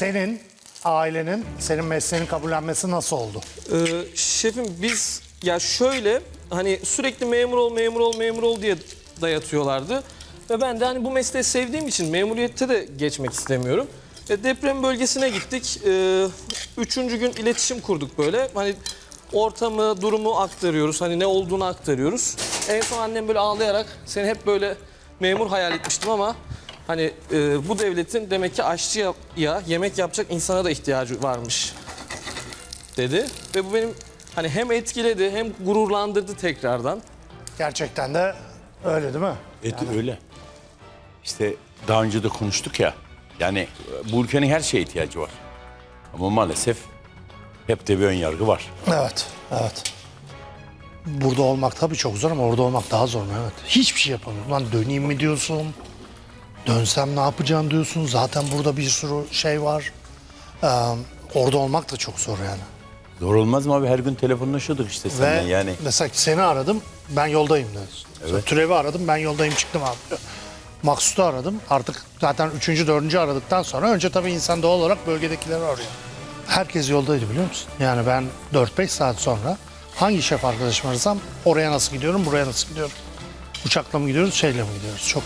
Senin ailenin, senin mesleğini kabullenmesi nasıl oldu? Ee, şefim biz ya şöyle hani sürekli memur ol memur ol memur ol diye dayatıyorlardı. Ve ben de hani bu mesleği sevdiğim için memuriyette de geçmek istemiyorum. E, deprem bölgesine gittik. E, üçüncü gün iletişim kurduk böyle. Hani ortamı, durumu aktarıyoruz. Hani ne olduğunu aktarıyoruz. En son annem böyle ağlayarak seni hep böyle memur hayal etmiştim ama hani e, bu devletin demek ki aşçıya yemek yapacak insana da ihtiyacı varmış dedi. Ve bu benim hani hem etkiledi hem gururlandırdı tekrardan. Gerçekten de öyle değil mi? Evet öyle. İşte daha önce de konuştuk ya. Yani bu ülkenin her şeye ihtiyacı var. Ama maalesef hep de bir ön yargı var. Evet, evet. Burada olmak tabii çok zor ama orada olmak daha zor. Evet. Hiçbir şey yapamıyorum. Lan döneyim mi diyorsun? Dönsem ne yapacağım diyorsun? Zaten burada bir sürü şey var. Ee, orada olmak da çok zor yani. Zor olmaz mı abi? Her gün telefonlaşıyorduk işte Ve seninle yani. mesela seni aradım, ben yoldayım diyorsun. Sonra Türevi aradım, ben yoldayım çıktım abi. Maksut'u aradım. Artık zaten üçüncü, dördüncü aradıktan sonra önce tabii insan doğal olarak bölgedekileri arıyor. Herkes yoldaydı biliyor musun? Yani ben 4-5 saat sonra hangi şef arkadaşım arasam oraya nasıl gidiyorum, buraya nasıl gidiyorum? Uçakla mı gidiyoruz, şeyle mi gidiyoruz? Çok